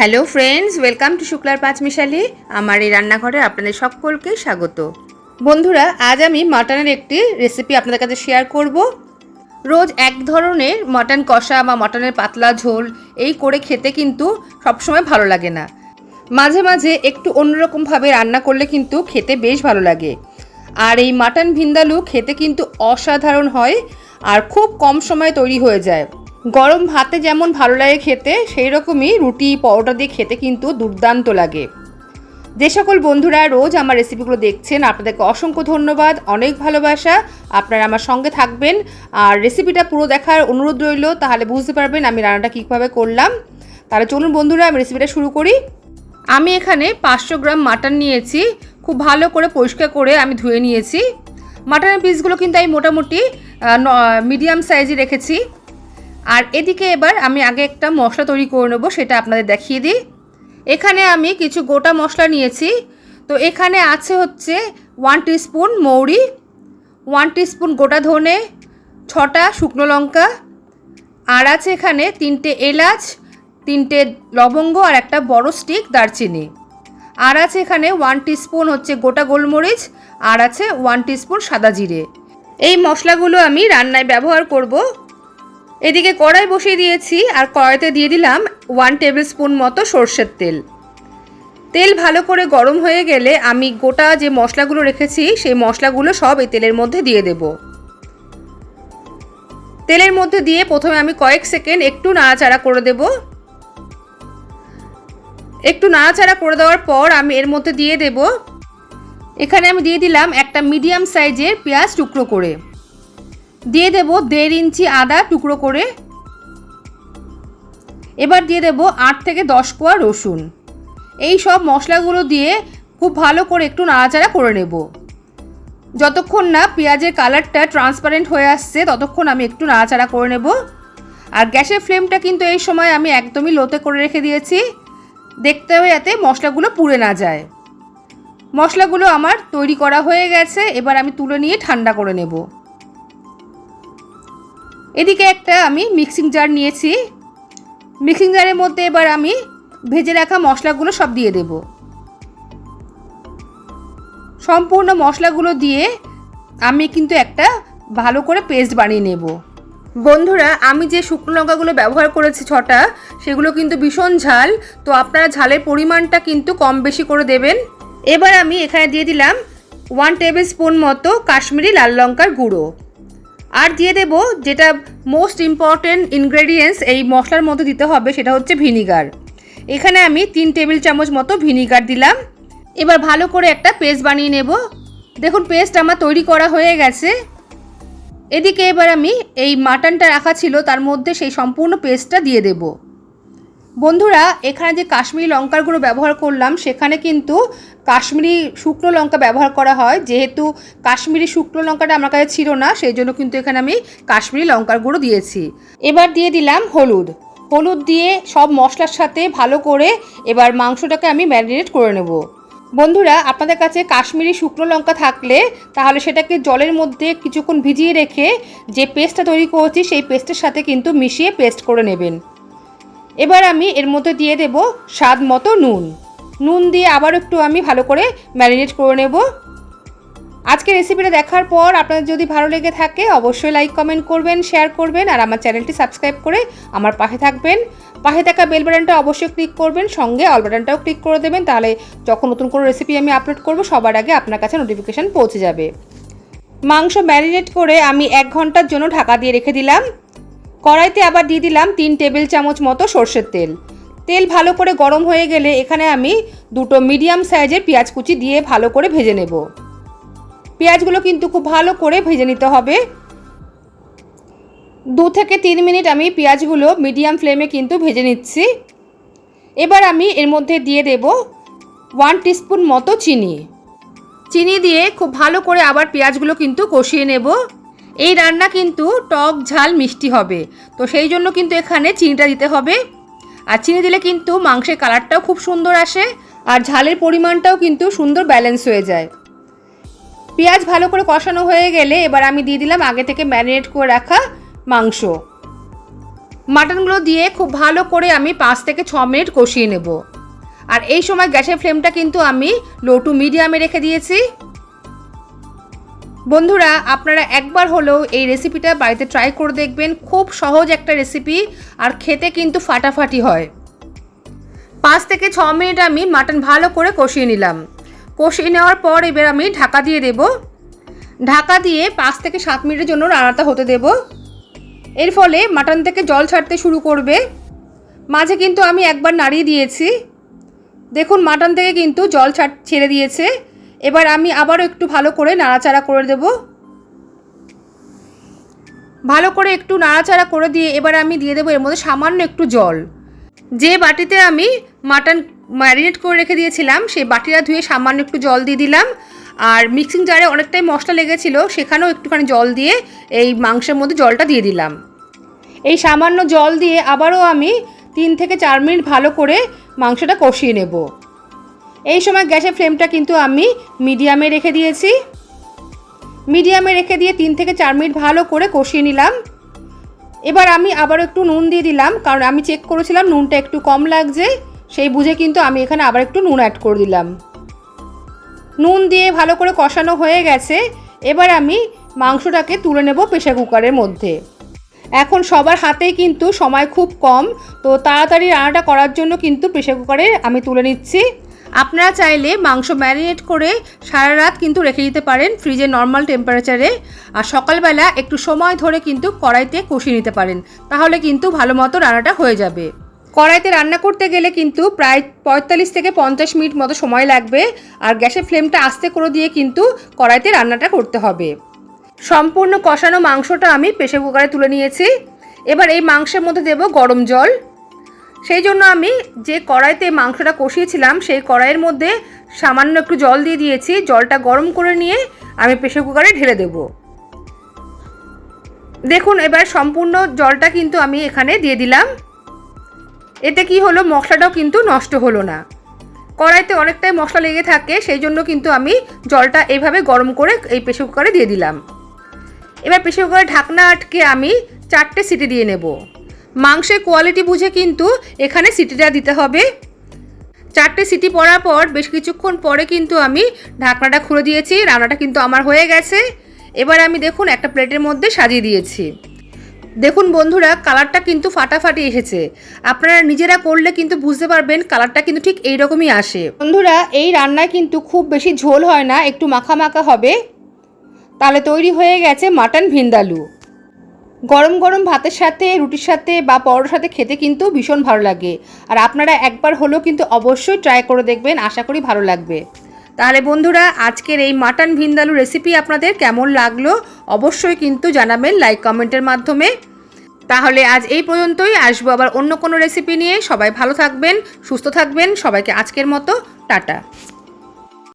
Hello friends, welcome to শুক্লার পাঁচমিশালি আমার এই রান্নাঘরে আপনাদের সকলকে স্বাগত। বন্ধুরা, আজ আমি মাটনের একটি রেসিপি আপনাদের কাছে শেয়ার করব। রোজ এক ধরনের মটন কষা বা মটনের পাতলা ঝোল, এই করে খেতে কিন্তু সবসময় ভালো লাগে না। মাঝে মাঝে একটু অন্যরকমভাবে রান্না করলে কিন্তু খেতে বেশ ভালো লাগে। আর এই মাটন ভিন্দালু খেতে কিন্তু অসাধারণ হয় আর খুব কম সময়ে তৈরি হয়ে যায়। গরম ভাতে যেমন ভালো লাগে খেতে, সেই রকমই রুটি, পরোটা দিয়ে খেতে কিন্তু দুর্দান্ত লাগে। যে সকল বন্ধুরা রোজ আমার রেসিপিগুলো দেখছেন, আপনাদেরকে অসংখ্য ধন্যবাদ, অনেক ভালোবাসা। আপনারা আমার সঙ্গে থাকবেন। আর রেসিপিটা পুরো দেখার অনুরোধ রইল, তাহলে বুঝতে পারবেন আমি রান্নাটা কীভাবে করলাম। তাহলে চলুন বন্ধুরা, আমি রেসিপিটা শুরু করি। আমি এখানে পাঁচশো গ্রাম মাটন নিয়েছি, খুব ভালো করে পরিষ্কার করে আমি ধুয়ে নিয়েছি। মাটনের পিসগুলো কিন্তু আমি মোটামুটি মিডিয়াম সাইজে রেখেছি। আর এদিকে এবার আমি আগে একটা মশলা তৈরি করে নেব, সেটা আপনাদের দেখিয়ে দিই। এখানে আমি কিছু গোটা মশলা নিয়েছি। তো এখানে আছে হচ্ছে ওয়ান স্পুন মৌরি ওয়ান স্পুন গোটা ধনে, ছটা শুকনো লঙ্কা, আর আছে এখানে তিনটে এলাচ, তিনটে লবঙ্গ, আর একটা বড় স্টিক দারচিনি। আর আছে এখানে ওয়ান স্পুন হচ্ছে গোটা গোলমরিচ, আর আছে ওয়ান স্পুন সাদা জিরে। এই মশলাগুলো আমি রান্নায় ব্যবহার করব। এদিকে কড়াই বসিয়ে দিয়েছি আর কড়াইতে দিয়ে দিলাম ওয়ান টেবিল স্পুন মতো সর্ষের তেল। তেল ভালো করে গরম হয়ে গেলে আমি গোটা যে মশলাগুলো রেখেছি, সেই মশলাগুলো সব এই তেলের মধ্যে দিয়ে দেব। তেলের মধ্যে দিয়ে প্রথমে আমি কয়েক সেকেন্ড একটু নাড়াচাড়া করে দেব। একটু নাড়াচাড়া করে দেওয়ার পর আমি এর মধ্যে দিয়ে দেব। এখানে আমি দিয়ে দিলাম একটা মিডিয়াম সাইজের পেঁয়াজ টুকরো করে। দিয়ে দেব দেড় ইঞ্চি আদা টুকরো করে। এবার দিয়ে দেব আট থেকে দশ কোয়া রসুন। এই সব মশলাগুলো দিয়ে খুব ভালো করে একটু নাড়াচাড়া করে নেব। যতক্ষণ না পেঁয়াজের কালারটা ট্রান্সপারেন্ট হয়ে আসছে, ততক্ষণ আমি একটু নাড়াচাড়া করে নেব। আর গ্যাসের ফ্লেমটা কিন্তু এই সময় আমি একদমই লোতে করে রেখে দিয়েছি। দেখতে হবে যাতে মশলাগুলো পুড়ে না যায়। মশলাগুলো আমার তৈরি করা হয়ে গেছে, এবার আমি তুলে নিয়ে ঠান্ডা করে নেব। এদিকে একটা আমি মিক্সিং জার নিয়েছি। মিক্সিং জারের মধ্যে এবার আমি ভেজে রাখা মশলাগুলো সব দিয়ে দেব। সম্পূর্ণ মশলাগুলো দিয়ে আমি কিন্তু একটা ভালো করে পেস্ট বানিয়ে নেব। বন্ধুরা, আমি যে শুকনো লঙ্কাগুলো ব্যবহার করেছি ছটা, সেগুলো কিন্তু ভীষণ ঝাল। তো আপনারা ঝালের পরিমাণটা কিন্তু কম বেশি করে দেবেন। এবার আমি এখানে দিয়ে দিলাম ওয়ান টেবিল স্পুন মতো কাশ্মীরি লাল লঙ্কার গুঁড়ো। আর দিয়ে দেব যেটা মোস্ট ইম্পর্টেন্ট ইনগ্রেডিয়েন্টস এই মশলার মধ্যে দিতে হবে, সেটা হচ্ছে ভিনিগার এখানে আমি তিন টেবিল চামচ মতো ভিনিগার দিলাম। এবার ভালো করে একটা পেস্ট বানিয়ে নেব। দেখুন পেস্ট আমার তৈরি করা হয়ে গেছে। এদিকে এবার আমি এই মাটনটা রাখা ছিল, তার মধ্যে সেই সম্পূর্ণ পেস্টটা দিয়ে দেবো। বন্ধুরা, এখানে যে কাশ্মীরি লঙ্কার গুঁড়ো ব্যবহার করলাম, সেখানে কিন্তু কাশ্মীরি শুকনো লঙ্কা ব্যবহার করা হয়। যেহেতু কাশ্মীরি শুকনো লঙ্কাটা আমার কাছে ছিল না, সেই জন্য কিন্তু এখানে আমি কাশ্মীরি লঙ্কার গুঁড়ো দিয়েছি। এবার দিয়ে দিলাম হলুদ। হলুদ দিয়ে সব মশলার সাথে ভালো করে এবার মাংসটাকে আমি ম্যারিনেট করে নেব। বন্ধুরা, আপনাদের কাছে কাশ্মীরি শুকনো লঙ্কা থাকলে তাহলে সেটাকে জলের মধ্যে কিছুক্ষণ ভিজিয়ে রেখে যে পেস্টটা তৈরি করেছি, সেই পেস্টের সাথে কিন্তু মিশিয়ে পেস্ট করে নেবেন। এবার আমি এর মধ্যে দিয়ে দেব স্বাদ মতো নুন। নুন দিয়ে আবার একটু আমি ভালো করে ম্যারিনেট করে নেব। আজকে রেসিপিটা দেখার পর আপনাদের যদি ভালো লেগে থাকে, অবশ্যই লাইক, কমেন্ট করবেন, শেয়ার করবেন, আর আমার চ্যানেলটি সাবস্ক্রাইব করে আমার পাশে থাকবেন। পাশে থাকা বেল বাটনটা অবশ্যই ক্লিক করবেন, সঙ্গে অল বাটনটাও ক্লিক করে দেবেন, তাহলে যখন নতুন কোনো রেসিপি আমি আপলোড করব, সবার আগে আপনার কাছে নোটিফিকেশান পৌঁছে যাবে। মাংস ম্যারিনেট করে আমি এক ঘণ্টার জন্য ঢাকা দিয়ে রেখে দিলাম। কড়াইতে আবার দিয়ে দিলাম তিন টেবিল চামচ মতো সর্ষের তেল। তেল ভালো করে গরম হয়ে গেলে এখানে আমি দুটো মিডিয়াম সাইজের পেঁয়াজ কুচি দিয়ে ভালো করে ভেজে নেব। পেঁয়াজগুলো কিন্তু খুব ভালো করে ভেজে নিতে হবে। দু থেকে তিন মিনিট আমি পেঁয়াজগুলো মিডিয়াম ফ্লেমে কিন্তু ভেজে নিচ্ছি। এবার আমি এর মধ্যে দিয়ে দেব ওয়ান টিস্পুন মতো চিনি। চিনি দিয়ে খুব ভালো করে আবার পেঁয়াজগুলো কিন্তু কষিয়ে নেব। এই রান্না কিন্তু টক ঝাল মিষ্টি হবে। তো সেই জন্য কিন্তু এখানে চিনিটা দিতে হবে। আর চিনি দিলে কিন্তু মাংসের কালারটাও খুব সুন্দর আসে আর ঝালের পরিমাণটাও কিন্তু সুন্দর ব্যালেন্স হয়ে যায়। পেঁয়াজ ভালো করে কষানো হয়ে গেলে এবার আমি দিয়ে দিলাম আগে থেকে ম্যারিনেট করে রাখা মাংস। মাটনগুলো দিয়ে খুব ভালো করে আমি পাঁচ থেকে ছ মিনিট কষিয়ে নেব। আর এই সময় গ্যাসের ফ্লেমটা কিন্তু আমি লো টু মিডিয়ামে রেখে দিয়েছি। বন্ধুরা, আপনারা একবার হলেও এই রেসিপিটা বাড়িতে ট্রাই করে দেখবেন। খুব সহজ একটা রেসিপি আর খেতে কিন্তু ফাটাফাটি হয়। পাঁচ থেকে ছ মিনিট আমি মাটন ভালো করে কষিয়ে নিলাম। কষিয়ে নেওয়ার পর এবার আমি ঢাকা দিয়ে দেব। ঢাকা দিয়ে পাঁচ থেকে সাত মিনিটের জন্য রান্নাটা হতে দেব। এর ফলে মাটন থেকে জল ছাড়তে শুরু করবে। মাঝে কিন্তু আমি একবার নাড়িয়ে দিয়েছি। দেখুন মাটন থেকে কিন্তু জল ছাড় ছেড়ে দিয়েছে। এবার আমি আবারও একটু ভালো করে নাড়াচাড়া করে দেব। ভালো করে একটু নাড়াচাড়া করে দিয়ে এবার আমি দিয়ে দেবো এর মধ্যে সামান্য একটু জল। যে বাটিতে আমি মাটন ম্যারিনেট করে রেখে দিয়েছিলাম, সেই বাটিটা ধুয়ে সামান্য একটু জল দিয়ে দিলাম। আর মিক্সিং জারে অনেকটাই মশলা লেগেছিল, সেখানেও একটুখানি জল দিয়ে এই মাংসের মধ্যে জলটা দিয়ে দিলাম। এই সামান্য জল দিয়ে আবারও আমি তিন থেকে চার মিনিট ভালো করে মাংসটা কষিয়ে নেব। এই সময় গ্যাসের ফ্লেমটা কিন্তু আমি মিডিয়ামে রেখে দিয়েছি। মিডিয়ামে রেখে দিয়ে তিন থেকে চার মিনিট ভালো করে কষিয়ে নিলাম। এবার আমি আবার একটু নুন দিয়ে দিলাম, কারণ আমি চেক করেছিলাম নুনটা একটু কম লাগছে, সেই বুঝে কিন্তু আমি এখানে আবার একটু নুন অ্যাড করে দিলাম। নুন দিয়ে ভালো করে কষানো হয়ে গেছে, এবার আমি মাংসটাকে তুলে নেব প্রেশার কুকারের মধ্যে। এখন সবার হাতেই কিন্তু সময় খুব কম, তো তাড়াতাড়ি রান্নাটা করার জন্য কিন্তু প্রেশার কুকারে আমি তুলে নিচ্ছি। আপনারা চাইলে মাংস ম্যারিনেট করে সারা রাত কিন্তু রেখে দিতে পারেন ফ্রিজে নর্মাল টেম্পারেচারে আর সকালবেলা একটু সময় ধরে কিন্তু কড়াইতে কষিয়ে নিতে পারেন, তাহলে কিন্তু ভালো মতো রান্নাটা হয়ে যাবে। কড়াইতে রান্না করতে গেলে কিন্তু প্রায় পঁয়তাল্লিশ থেকে পঞ্চাশ মিনিট মতো সময় লাগবে, আর গ্যাসের ফ্লেমটা আস্তে করে দিয়ে কিন্তু কড়াইতে রান্নাটা করতে হবে। সম্পূর্ণ কষানো মাংসটা আমি প্রেশার কুকারে তুলে নিয়েছি। এবার এই মাংসের মধ্যে দেব গরম জল। সেই জন্য আমি যে কড়াইতে মাংসটা কষিয়েছিলাম, সেই কড়াইয়ের মধ্যে সামান্য একটু জল দিয়ে দিয়েছি। জলটা গরম করে নিয়ে আমি প্রেশার কুকারে ঢেলে দেব। দেখুন, এবার সম্পূর্ণ জলটা কিন্তু আমি এখানে দিয়ে দিলাম। এতে কি হলো, মশলাটাও কিন্তু নষ্ট হলো না। কড়াইতে অনেকটাই মশলা লেগে থাকে, সেই জন্য কিন্তু আমি জলটা এইভাবে গরম করে এই প্রেশার কুকারে দিয়ে দিলাম। এবার প্রেশার কুকারে ঢাকনা আটকে আমি চারটে সিটি দিয়ে নেব। মাংসের কোয়ালিটি বুঝে কিন্তু এখানে সিটিটা দিতে হবে। চারটে সিটি পড়ার পর বেশ কিছুক্ষণ পরে কিন্তু আমি ঢাকনাটা খুলে দিয়েছি, রান্নাটা কিন্তু আমার হয়ে গেছে। এবার আমি দেখুন একটা প্লেটের মধ্যে সাজিয়ে দিয়েছি। দেখুন বন্ধুরা কালারটা কিন্তু ফাটাফাটি এসেছে। আপনারা নিজেরা করলে কিন্তু বুঝতে পারবেন কালারটা কিন্তু ঠিক এই রকমই আসে। বন্ধুরা, এই রান্নায় কিন্তু খুব বেশি ঝোল হয় না, একটু মাখা মাখা হবে। তাহলে তৈরি হয়ে গেছে মাটন ভিন্দালু। গরম গরম ভাতের সাথে, রুটির সাথে বা পরোটার সাথে খেতে কিন্তু ভীষণ ভালো লাগে। আর আপনারা একবার হলেও কিন্তু অবশ্যই ট্রাই করে দেখবেন, আশা করি ভালো লাগবে। তাহলে বন্ধুরা, আজকের এই মাটন ভিন্দালু রেসিপি আপনাদের কেমন লাগল অবশ্যই কিন্তু জানাবেন লাইক কমেন্টের মাধ্যমে। তাহলে আজ এই পর্যন্তই, আসব আবার অন্য কোনো রেসিপি নিয়ে। সবাই ভালো থাকবেন, সুস্থ থাকবেন, সবাইকে আজকের মতো, টাটা।